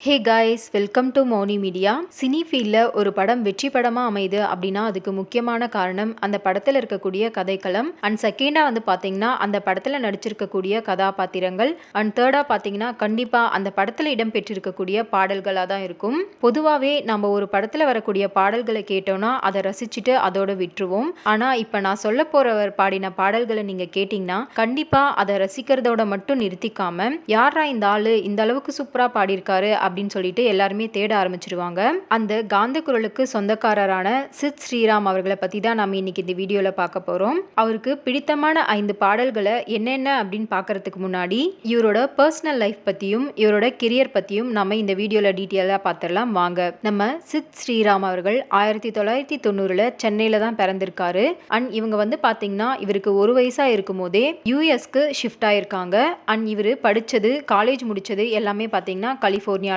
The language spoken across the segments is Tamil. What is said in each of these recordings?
Hey guys welcome to Moni media cine ஃபீல்டில் ஒரு படம் வெற்றி படமாக அமையுது அப்படின்னா அதுக்கு முக்கியமான காரணம் அந்த படத்தில் இருக்கக்கூடிய கதைக்களம். அண்ட் செகண்டாக வந்து பார்த்தீங்கன்னா அந்த படத்தில் நடிச்சிருக்கக்கூடிய கதாபாத்திரங்கள். அண்ட் தேர்டாக பார்த்தீங்கன்னா கண்டிப்பாக அந்த படத்தில் இடம்பெற்றிருக்கக்கூடிய பாடல்களாக தான் இருக்கும். பொதுவாகவே நம்ம ஒரு படத்தில் வரக்கூடிய பாடல்களை கேட்டோம்னா அதை ரசிச்சுட்டு அதோட விட்டுருவோம். ஆனால் இப்போ நான் சொல்ல போகிறவர் பாடின பாடல்களை நீங்கள் கேட்டிங்கன்னா கண்டிப்பாக அதை ரசிக்கிறதோட மட்டும் நிறுத்திக்காமல் யாரா இந்த ஆள் இந்த அளவுக்கு சூப்பராக பாடியிருக்காரு அப்படின்னு சொல்லிட்டு எல்லாருமே தேட ஆரம்பிச்சிருவாங்க. அந்த காந்த குரலுக்கு சொந்தக்காரரான சித் ஸ்ரீராம் அவர்களை பற்றி தான் நம்ம இன்னைக்கு இந்த வீடியோவில் பார்க்க போகிறோம் அவருக்கு பிடித்தமான ஐந்து பாடல்களை என்னென்ன அப்படின்னு பார்க்கறதுக்கு முன்னாடி இவரோட பர்சனல் லைஃப் பற்றியும் இவரோட கெரியர் பற்றியும் நம்ம இந்த வீடியோவில் டீட்டெயிலாக பார்த்துடலாம். வாங்க நம்ம சித் ஸ்ரீராம் அவர்கள் ஆயிரத்தி தொள்ளாயிரத்தி தொண்ணூறில் சென்னையில் தான் பிறந்திருக்காரு. அண்ட் இவங்க வந்து பார்த்தீங்கன்னா இவருக்கு ஒரு வயசாக இருக்கும் போதே யூஎஸ்க்கு ஷிஃப்ட் ஆயிருக்காங்க. அண்ட் இவர் படித்தது காலேஜ் முடித்தது எல்லாமே பார்த்தீங்கன்னா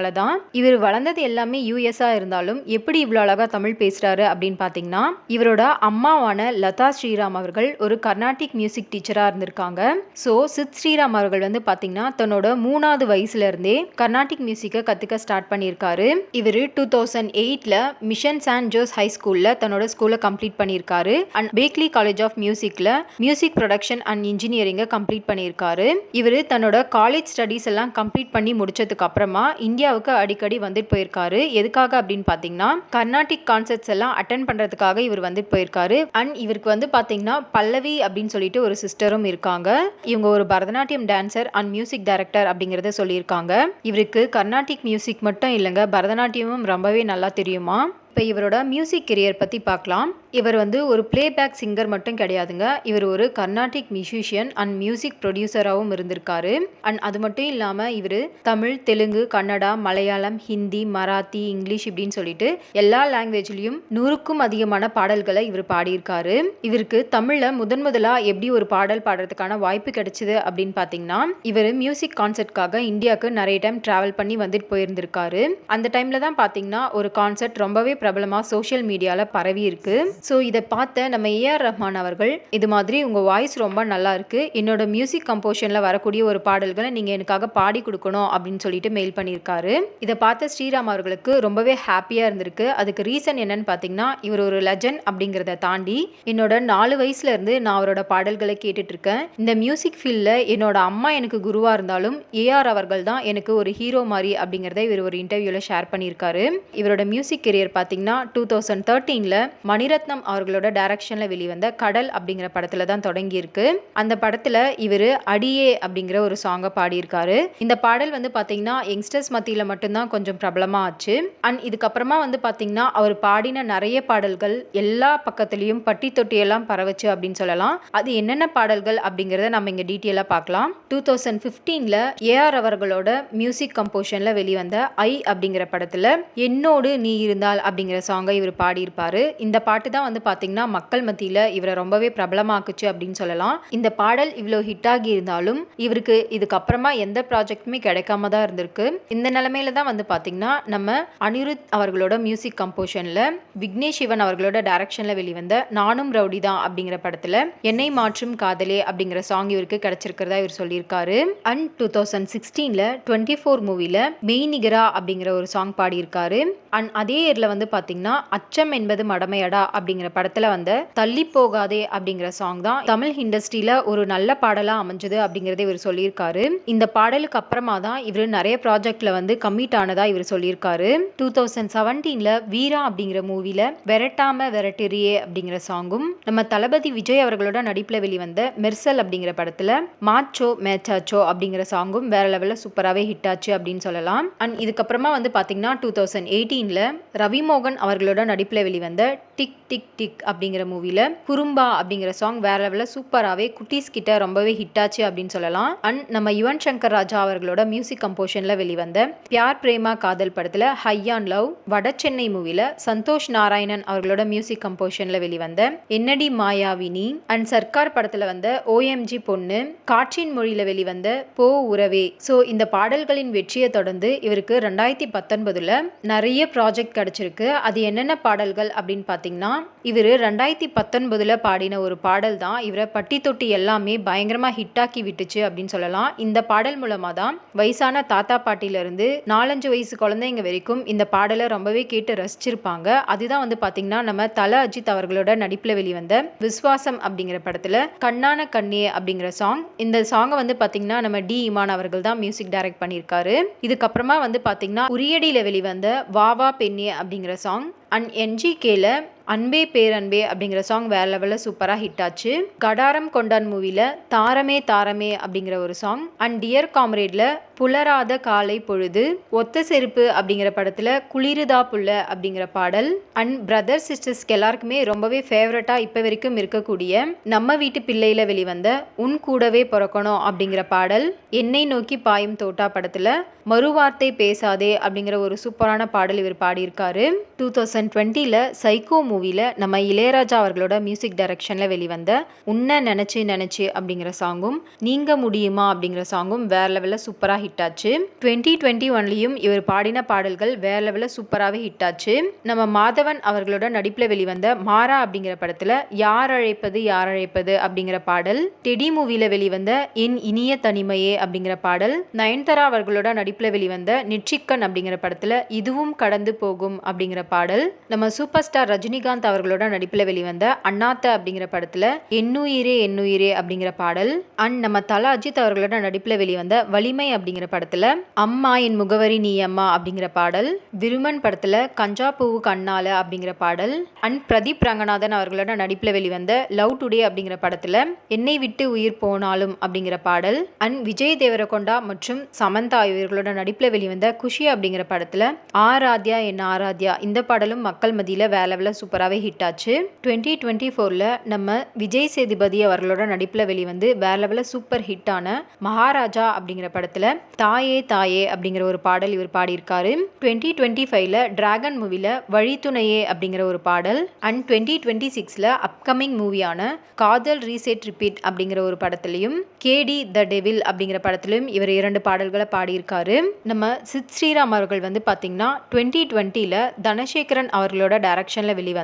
கலிஃபோர்னியாவில் தான் இவர் வளர்ந்தது எல்லாமே யூஎஸ்ஸாக இருந்தாலும் எப்படி இவ்வளோ அழகாக தமிழ் பேசுகிறாரு அப்படின்னு பார்த்தீங்கன்னா இவரோட அம்மாவான லதா ஸ்ரீராம் அவர்கள் ஒரு கர்நாடிக் மியூசிக் டீச்சராக இருந்திருக்காங்க. ஸோ சித் ஸ்ரீராம் அவர்கள் வந்து பார்த்தீங்கன்னா தன்னோட மூணாவது வயசுலேருந்தே கர்நாட்டிக் கர்நாடிக் மியூசிக்கை கற்றுக்க ஸ்டார்ட் பண்ணியிருக்காரு. இவர் டூ தௌசண்ட் எயிட்டில் மிஷன் சான் ஜோஸ் ஹை ஸ்கூலில் தன்னோட ஸ்கூலை கம்ப்ளீட் பண்ணியிருக்காரு. அண்ட் பேக்லி காலேஜ் ஆஃப் மியூசிக்கில் மியூசிக் ப்ரொடக்ஷன் அண்ட் இன்ஜினியரிங்கை கம்ப்ளீட் பண்ணியிருக்காரு. இவர் தன்னோட காலேஜ் ஸ்டடீஸ் எல்லாம் கம்ப்ளீட் பண்ணி முடிச்சதுக்கு அப்புறமா இந்தியாவுக்கு அடிக்கடி வந்துட்டு போயிருக்காரு. எதுக்காக அப்படின்னு பார்த்தீங்கன்னா கர்நாடிக் கான்சர்ட்ஸ் எல்லாம் அட்டன் பண்ணுறதுக்காக இவர் வந்துட்டு போயிருக்காரு. அண்ட் இவருக்கு வந்து பார்த்தீங்கன்னா பல்லவி அப்படின்னு சொல்லிட்டு ஒரு சிஸ்டரும் இருக்காங்க. இவங்க ஒரு Bharatanatyam dancer and music director அப்படிங்கிறத சொல்லியிருக்காங்க. இவருக்கு கர்நாடிக் மியூசிக் மட்டும் இல்லைங்க பரதநாட்டியமும் ரொம்பவே நல்லா தெரியுமா? இப்போ இவரோட மியூசிக் கெரியர் பற்றி பார்க்கலாம். இவர் வந்து ஒரு பிளேபேக் சிங்கர் மட்டும் கிடையாதுங்க. இவர் ஒரு கர்நாடிக் மியூசிஷியன் அண்ட் மியூசிக் ப்ரொடியூசராகவும் இருந்திருக்காரு. அண்ட் அது மட்டும் இல்லாமல் இவர் தமிழ் தெலுங்கு கன்னடா மலையாளம் ஹிந்தி மராத்தி இங்கிலீஷ் இப்படின்னு சொல்லிட்டு எல்லா லாங்குவேஜ்லேயும் நூறுக்கும் அதிகமான பாடல்களை இவர் பாடியிருக்காரு. இவருக்கு தமிழில் முதன் முதலாக எப்படி ஒரு பாடல் பாடுறதுக்கான வாய்ப்பு கிடைச்சிது அப்படின்னு பார்த்தீங்கன்னா இவர் மியூசிக் கான்சர்ட்காக இந்தியாவுக்கு நிறைய டைம் ட்ராவல் பண்ணி வந்துட்டு போயிருந்திருக்காரு. அந்த டைமில் தான் பார்த்தீங்கன்னா ஒரு கான்சர்ட் ரொம்பவே பிரபலமாக சோஷியல் மீடியாவில் பரவி இருக்கு. ஸோ இதை பார்த்த நம்ம ஏஆர் ரஹ்மான் அவர்கள் இது மாதிரி உங்கள் வாய்ஸ் ரொம்ப நல்லா இருக்கு. என்னோட மியூசிக் கம்போஷனில் வரக்கூடிய ஒரு பாடல்களை நீங்கள் எனக்காக பாடி கொடுக்கணும் அப்படின்னு சொல்லிட்டு மெயில் பண்ணியிருக்காரு. இதை பார்த்த ஸ்ரீராம் அவர்களுக்கு ரொம்பவே ஹாப்பியாக இருந்திருக்கு. அதுக்கு ரீசன் என்னன்னு பார்த்தீங்கன்னா இவர் ஒரு லெஜண்ட் அப்படிங்கிறத தாண்டி என்னோட நாலு வயசுல இருந்து நான் அவரோட பாடல்களை கேட்டுட்டு இருக்கேன். இந்த மியூசிக் ஃபீல்டில் என்னோட அம்மா எனக்கு குருவாக இருந்தாலும் ஏஆர் அவர்கள் தான் எனக்கு ஒரு ஹீரோ மாதிரி அப்படிங்கிறத இவர் ஒரு இன்டர்வியூவில் ஷேர் பண்ணியிருக்காரு. இவரோட மியூசிக் கெரியர் பார்த்தீங்கன்னா டூ தௌசண்ட் தேர்ட்டீனில் மணிரத்னம் அவர்களோட டைரக்ஷனில் வெளிவந்த கடல் அப்படிங்கிற படத்தில் தான் தொடங்கியிருக்கு. அந்த படத்தில் இவர் அடியே அப்படிங்கிற ஒரு சாங்கை பாடியிருக்காரு. இந்த பாடல் வந்து பார்த்தீங்கன்னா யங்ஸ்டர்ஸ் மத்தியில் மட்டும்தான் கொஞ்சம் பிரபலமாக ஆச்சு. அண்ட் இதுக்கப்புறமா வந்து பார்த்தீங்கன்னா அவர் பாடின நிறைய பாடல்கள் எல்லா பக்கத்துலேயும் பட்டி தொட்டியெல்லாம் பரவச்சு அப்படின்னு சொல்லலாம். அது என்னென்ன பாடல்கள் அப்படிங்கிறத நம்ம இங்கே டீட்டெயிலாக பார்க்கலாம். டூ தௌசண்ட் ஃபிஃப்டீனில் ஏஆர் அவர்களோட மியூசிக் கம்போஷனில் வெளிவந்த ஐ அப்படிங்கிற படத்தில் என்னோடு நீ இருந்தால் அப்படி அப்படிங்கிற சாங்கை இவர் பாடியிருப்பார். இந்த பாட்டு தான் வந்து பார்த்தீங்கன்னா மக்கள் மத்தியில் இவரை ரொம்பவே பிரபலமாக்குச்சு அப்படின்னு சொல்லலாம். இந்த பாடல் இவ்வளோ ஹிட் ஆகி இருந்தாலும் இவருக்கு இதுக்கப்புறமா எந்த ப்ராஜெக்ட்டுமே கிடைக்காம தான் இருந்திருக்கு. இந்த நிலமையில தான் வந்து பார்த்தீங்கன்னா நம்ம அனிருத் அவர்களோட மியூசிக் கம்போஷனில் விக்னேஷ் சிவன் அவர்களோட டைரக்ஷனில் வெளிவந்த நானும் ரவுடி தான் அப்படிங்கிற படத்தில் என்னை மாற்றும் காதலே அப்படிங்கிற சாங் இவருக்கு கிடைச்சிருக்கிறதா இவர் சொல்லியிருக்காரு. அண்ட் டூ தௌசண்ட் சிக்ஸ்டீனில் டுவெண்ட்டி ஃபோர் மூவியில் மெய்நிகரா அப்படிங்கிற ஒரு சாங் பாடியிருக்காரு. அண்ட் அதே இயரில் வந்து பார்த்தீங்கன்னா அச்சம் என்பது மடமையடா அப்படிங்கிற படத்தில் வந்த தள்ளி போகாதே அப்படிங்கிற சாங் தான் தமிழ் இண்டஸ்ட்ரியில் ஒரு நல்ல பாடலாக அமைஞ்சது அப்படிங்கிறத இவர் சொல்லியிருக்காரு. இந்த பாடலுக்கு அப்புறமா தான் இவர் நிறைய ப்ராஜெக்ட்ல வந்து கம்மிட் ஆனதா இவர் சொல்லியிருக்காரு. டூ தௌசண்ட் செவன்டீனில் வீரா அப்படிங்கிற மூவியில் விரட்டாம விரட்டுறியே அப்படிங்கிற சாங்கும் நம்ம தளபதி விஜய் அவர்களோட நடிப்பில் வெளிவந்த மெர்சல் அப்படிங்கிற படத்தில் மாச்சோ மேச்சாச்சோ அப்படிங்கிற சாங்கும் வேற லெவலில் சூப்பராகவே ஹிட் ஆச்சு அப்படின்னு சொல்லலாம். அண்ட் இதுக்கப்புறமா வந்து பார்த்தீங்கன்னா டூ தௌசண்ட் எயிட்டீனில் ரவிமோகன் அவர்களோட நடிப்பில் வெளிவந்த டிக் டிக் டிக் அப்படிங்கிற மூவியில் குறும்பா அப்படிங்கிற சாங் வேற லெவலில் சூப்பராகவே குட்டீஸ் கிட்ட ரொம்பவே ஹிட் ஆச்சு அப்படின்னு சொல்லலாம். அண்ட் நம்ம யுவன் சங்கர் ராஜா அவர்களோட மியூசிக் கம்போஷனில் வெளிவந்த பியார் பிரேமா காதல் படத்தில் ஹையான் லவ் வட சென்னை மூவியில் சந்தோஷ் நாராயணன் அவர்களோட மியூசிக் கம்போஷனில் வெளிவந்த என்னடி மாயாவினி அண்ட் சர்க்கார் படத்தில் வந்த ஓஎம்ஜி பொண்ணு காற்றின் மொழியில் வெளிவந்த போ உறவே. ஸோ இந்த பாடல்களின் வெற்றியை தொடர்ந்து இவருக்கு ரெண்டாயிரத்தி பத்தொன்பதில் நிறைய ப்ராஜெக்ட் கிடச்சிருக்கு. அது என்னென்ன பாடல்கள் அப்படின்னு பார்த்தீங்கன்னா இவர் ரெண்டாயிரத்தி பத்தொன்பதில் பாடின ஒரு பாடல் தான். இவரை பட்டி தொட்டி எல்லாமே பயங்கரமாக ஹிட்டாக்கி விட்டுச்சு அப்படின்னு சொல்லலாம். இந்த பாடல் மூலமாக தான் வயசான தாத்தா பாட்டியிலேருந்து நாலஞ்சு வயசு குழந்தைங்க வரைக்கும் இந்த பாடலை ரொம்பவே கேட்டு ரசிச்சிருப்பாங்க. அதுதான் வந்து பார்த்தீங்கன்னா நம்ம தல அஜித் அவர்களோட நடிப்பில் வெளிவந்த விஸ்வாசம் அப்படிங்கிற படத்தில் கண்ணான கண்ணே அப்படிங்கிற சாங் இந்த சாங்கை வந்து பார்த்தீங்கன்னா நம்ம டி இமான் அவர்கள் தான் மியூசிக் டைரக்ட் பண்ணியிருக்காரு. இதுக்கப்புறமா வந்து பார்த்தீங்கன்னா உரியடியில் வெளிவந்த வா வா பெண்ணே அப்படிங்கிற சாங் அண்ட் என்ஜிகேயில் அன்பே பேரன்பே அப்படிங்கிற சாங் வேற லெவலில் சூப்பராக ஹிட் ஆச்சு. கடாரம் கொண்டான் மூவியில் தாரமே தாரமே அப்படிங்கிற ஒரு சாங் அண்ட் டியர் காம்ரேடில் புலராத காலை பொழுது ஒத்த செருப்பு அப்படிங்கிற படத்தில் குளிருதா புள்ள அப்படிங்கிற பாடல். அண்ட் பிரதர் சிஸ்டர்ஸ்க்கு எல்லாருக்குமே ரொம்பவே ஃபேவரட்டாக இப்போ வரைக்கும் இருக்கக்கூடிய நம்ம வீட்டு பிள்ளையில் வெளிவந்த உன் கூடவே பிறக்கணும் அப்படிங்கிற பாடல். என்னை நோக்கி பாயும் தோட்டா படத்தில் மறுவார்த்தை பேசாதே அப்படிங்கிற ஒரு சூப்பரான பாடல் இவர் பாடியிருக்காரு. டூ தௌசண்ட் டுவெண்ட்டியில் சைக்கோ மூவியில் நம்ம இளையராஜா அவர்களோட மியூசிக் டைரக்ஷனில் வெளிவந்த உன்னை நினச்சி நினச்சி அப்படிங்கிற சாங்கும் நீங்க முடியுமா அப்படிங்கிற சாங்கும் வேற லெவலில் சூப்பராக ஹிட் ஆச்சு. டுவெண்ட்டி டுவெண்ட்டி ஒன்லையும் இவர் பாடின பாடல்கள் வேற லெவலில் சூப்பராகவே ஹிட் ஆச்சு. நம்ம மாதவன் அவர்களோட நடிப்பில் வெளிவந்த மாறா அப்படிங்கிற படத்தில் யார் அழைப்பது யார் அழைப்பது அப்படிங்கிற பாடல் டெடி மூவியில் வெளிவந்த என் இனிய தனிமையே அப்படிங்கிற பாடல் நயன்தாரா அவர்களோட நடிப்பில் வெளிவந்த நெற்றிக்கன் அப்படிங்கிற படத்தில் இதுவும் கடந்து போகும் அப்படிங்கிற பாடல் நம்ம சூப்பர் ஸ்டார் ரஜினி ரஜினிகாந்த் அவர்களோட நடிப்பில் வெளிவந்த அண்ணாத்த அப்படிங்கிற படத்தில் எண்ணுயிரே எண்ணுயிரே அப்படிங்கிற பாடல் அண்ட் நம்ம தல அஜித் அவர்களோட நடிப்பில் வெளிவந்த வலிமை அப்படிங்கிற படத்தில் அம்மா என் முகவரி நீ அம்மா அப்படிங்கிற பாடல் விருமன் படத்தில் கஞ்சா பூவு கண்ணால அப்படிங்கிற பாடல் அண்ட் பிரதீப் ரங்கநாதன் அவர்களோட நடிப்பில் வெளிவந்த லவ் டுடே அப்படிங்கிற படத்தில் என்னை விட்டு உயிர் போனாலும் அப்படிங்கிற பாடல் அண்ட் விஜய் தேவரகொண்டா மற்றும் சமந்தா இவர்களோட நடிப்பில் வெளிவந்த குஷி அப்படிங்கிற படத்தில் ஆராத்யா என் ஆராத்யா இந்த பாடலும் மக்கள் மத்தியில் வேலை லெவலில் சூப்பராகவே ஹிட் ஆச்சு. டுவெண்ட்டி டுவெண்ட்டி ஃபோரில் நம்ம விஜய் சேதுபதி அவர்களோட நடிப்பில் வெளிவந்து வேற லெவலில் சூப்பர் ஹிட்டான மகாராஜா அப்படிங்கிற படத்தில் தாயே தாயே அப்படிங்கிற ஒரு பாடல் இவர் பாடியிருக்காரு. டுவெண்ட்டி டுவெண்ட்டி ஃபைவ்ல டிராகன் மூவியில் வழித்துணையே அப்படிங்கிற ஒரு பாடல் அண்ட் டுவெண்ட்டி டுவெண்ட்டி சிக்ஸில் அப்கமிங் மூவியான காதல் ரீசெட் ரிப்பீட் அப்படிங்கிற ஒரு படத்துலையும் கேடி த டெவில் அப்படிங்கிற படத்துலையும் இவர் இரண்டு பாடல்களை பாடியிருக்காரு. நம்ம சித் ஸ்ரீராம் அவர்கள் வந்து பார்த்தீங்கன்னா டுவெண்ட்டி டுவெண்ட்டியில் தனசேகரன் அவர்களோட டைரக்ஷனில் வெளிவந்து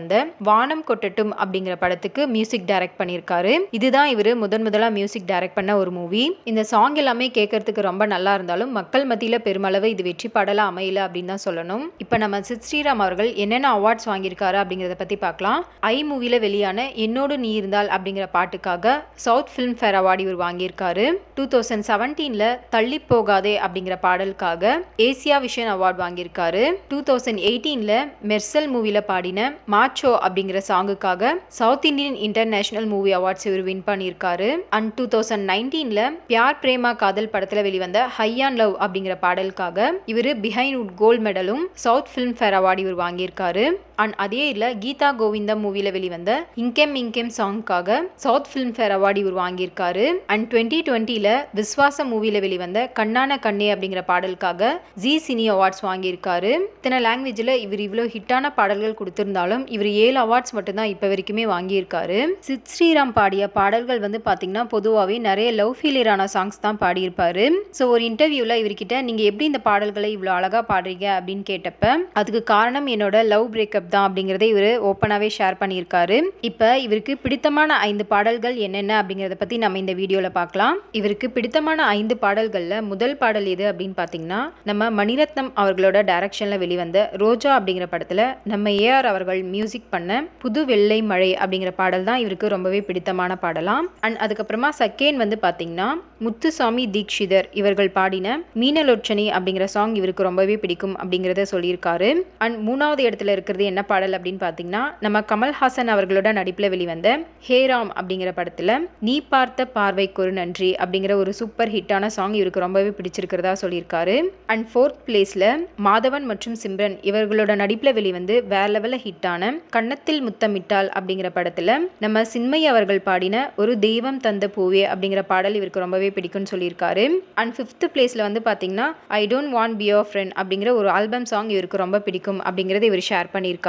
வானம் கொட்டட்டும் அப்படிங்கிற படத்துக்கு மியூசிக் டைரக்ட் பண்ணியிருக்காரு. இதுதான் இவர் முதன் முதலாக மியூசிக் டைரக்ட் பண்ண ஒரு மூவி இந்த சாங் எல்லாமே கேட்கறதுக்கு ரொம்ப நல்லா இருந்தாலும் மக்கள் மத்தியில் பெருமளவு இது வெற்றி பாடலாக அமையல அப்படின்னு தான் சொல்லணும். இப்போ நம்ம சித் ஸ்ரீராம் அவர்கள் என்னென்ன அவார்ட்ஸ் வாங்கியிருக்காரு அப்படிங்கிறத பற்றி பார்க்கலாம். ஐ மூவியில் வெளியான என்னோடு நீ இருந்தால் அப்படிங்கிற பாட்டுக்காக சவுத் ஃபிலிம் ஃபேர் அவார்டு இவர் வாங்கியிருக்காரு. டூ தௌசண்ட் செவன்டீனில் தள்ளி போகாதே அப்படிங்கிற பாடலுக்காக ஏசியா விஷன் அவார்டு வாங்கியிருக்காரு. டூ தௌசண்ட் எயிட்டீனில் மெர்சல் மூவியில் பாடின மா மாச்சோ அப்படிங்கிற சாங்குக்காக south Indian international movie awards இவர் வின் பண்ணியிருக்காரு. அண்ட் டூ தௌசண்ட் நைன்டீனில் பியார் பிரேமா காதல் படத்தில் வெளிவந்த ஹையான் லவ் அப்படிங்கிற பாடலுக்காக இவர் பிஹைண்ட் உட் கோல்ட் மெடலும் சவுத் ஃபிலிம் ஃபேர் அவார்டு இவர் வாங்கியிருக்காரு. அண்ட் அதே இல்லை கீதா கோவிந்தம் மூவியில் வெளிவந்த இங்கெம் இங்கெம் சாங்க்காக சவுத் ஃபிலிம் ஃபேர் அவார்டு இவர் வாங்கியிருக்காரு. அண்ட் டுவெண்ட்டி டுவெண்ட்டியில் விஸ்வாச மூவியில் வெளிவந்த கண்ணான கண்ணே அப்படிங்கிற பாடலுக்காக ஜி சினி அவார்ட்ஸ் வாங்கியிருக்காரு. இத்தனை லாங்குவேஜில் இவர் இவ்வளோ ஹிட்டான பாடல்கள் கொடுத்துருந்தாலும் இவர் ஏழு அவார்ட்ஸ் மட்டும்தான் இப்போ வரைக்குமே வாங்கியிருக்காரு. சித் ஸ்ரீராம் பாடிய பாடல்கள் வந்து பார்த்தீங்கன்னா பொதுவாகவே நிறைய லவ் ஃபீலியரான சாங்ஸ் தான் பாடியிருப்பாரு. ஸோ ஒரு இன்டர்வியூவில் இவர்கிட்ட நீங்கள் எப்படி இந்த பாடல்களை இவ்வளோ அழகாக பாடுறீங்க அப்படின்னு கேட்டப்ப அதுக்கு காரணம் என்னோட லவ் பிரேக்கப் தான் அப்படிங்கிறத இவர் ஓப்பனாகவே ஷேர் பண்ணியிருக்காரு. இப்போ இவருக்கு பிடித்தமான ஐந்து பாடல்கள் என்னென்ன அப்படிங்கிறத பற்றி நம்ம இந்த வீடியோவில் பார்க்கலாம். இவருக்கு பிடித்தமான ஐந்து பாடல்களில் முதல் பாடல் எது அப்படின்னு பார்த்தீங்கன்னா நம்ம மணிரத்னம் அவர்களோட டைரக்ஷனில் வெளிவந்த ரோஜா அப்படிங்கிற படத்தில் நம்ம ஏஆர் அவர்கள் மியூசிக் பண்ண புது வெள்ளை மழை அப்படிங்கிற பாடல் தான் இவருக்கு ரொம்பவே பிடித்தமான பாடலாம். அண்ட் அதுக்கப்புறமா செகண்ட் வந்து பார்த்தீங்கன்னா முத்துசாமி தீக்ஷிதர் இவர்கள் பாடின மீனலொட்சணி அப்படிங்கிற சாங் இவருக்கு ரொம்பவே பிடிக்கும் அப்படிங்கிறத சொல்லியிருக்காரு. அண்ட் மூணாவது இடத்துல இருக்கிறது என்ன பாடல் அப்படின்னு பார்த்தீங்கன்னா நம்ம கமல்ஹாசன் அவர்களோட நடிப்பில் வெளிவந்த ஹேராம் அப்படிங்கிற படத்தில் நீ பார்த்த பார்வைக்கு ஒரு நன்றி அப்படிங்கிற ஒரு சூப்பர் ஹிட்டான சாங் இவருக்கு ரொம்பவே பிடிச்சிருக்கிறதா சொல்லியிருக்காரு. அண்ட் ஃபோர்த் பிளேஸில் மாதவன் மற்றும் சிம்ரன் இவர்களோட நடிப்பில் வெளிவந்து வேற லெவலில் ஹிட்டான கன்னத்தில் முத்தமிட்டால் அப்படிங்கிற படத்தில் நம்ம சின்மை அவர்கள் பாடின ஒரு தெய்வம் தந்த பூவே அப்படிங்கிற பாடல் இவருக்கு ரொம்பவே பிடிக்கும்னு சொல்லியிருக்காரு. அண்ட் ஃபிஃப்த் பிளேஸில் வந்து பார்த்தீங்கன்னா I don't want be your friend அப்படிங்கிற ஒரு ஆல்பம் சாங் இவருக்கு ரொம்ப பிடிக்கும் அப்படிங்கிறத இவர் ஷேர் பண்ணியிருக்காரு.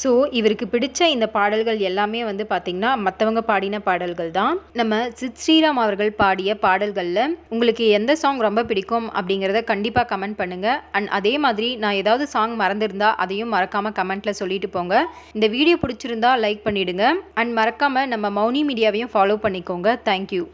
ஸோ இவருக்கு பிடிச்ச இந்த பாடல்கள் எல்லாமே வந்து பார்த்திங்கன்னா மற்றவங்க பாடின பாடல்கள் தான். நம்ம சித் ஸ்ரீராம் அவர்கள் பாடிய பாடல்களில் உங்களுக்கு எந்த சாங் ரொம்ப பிடிக்கும் அப்படிங்கிறத கண்டிப்பாக கமெண்ட் பண்ணுங்கள் அண்ட் அதே மாதிரி நான் ஏதாவது சாங் மறந்துருந்தா அதையும் மறக்காமல் கமெண்ட்டில் சொல்லிட்டு போங்க. இந்த வீடியோ பிடிச்சிருந்தா லைக் பண்ணிவிடுங்க அண்ட் மறக்காமல் நம்ம மௌனி மீடியாவையும் ஃபாலோ பண்ணிக்கோங்க. Thank you